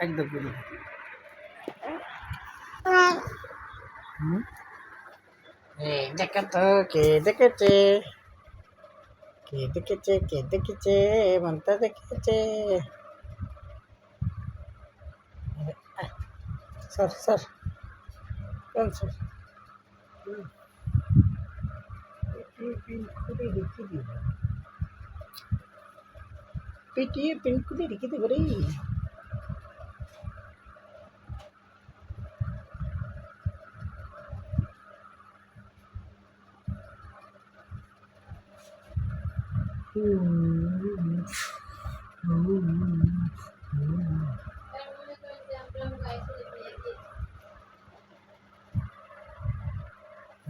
একদম এই দেখো তো কে দেখেছে? কে দেখেছে কে দেখেছে? মনটা দেখেছে। Sir sir. কোন স্যার? পেটিয়ে পিন করে রেখে দেবো রে।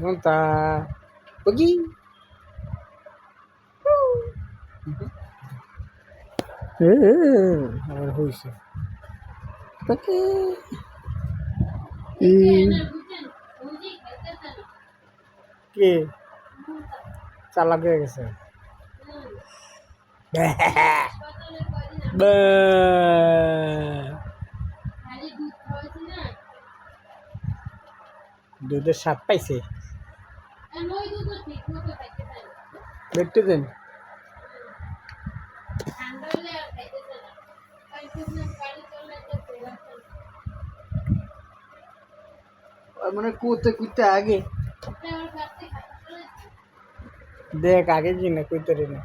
মনটা বগি আর হয়েছে তাকে কে চালাক হয়ে গেছে দুধের স্বাদ পাইছে দেখতে দেন। মানে কুতে কুতে আগে। দেখ আগে কি না কুতে না।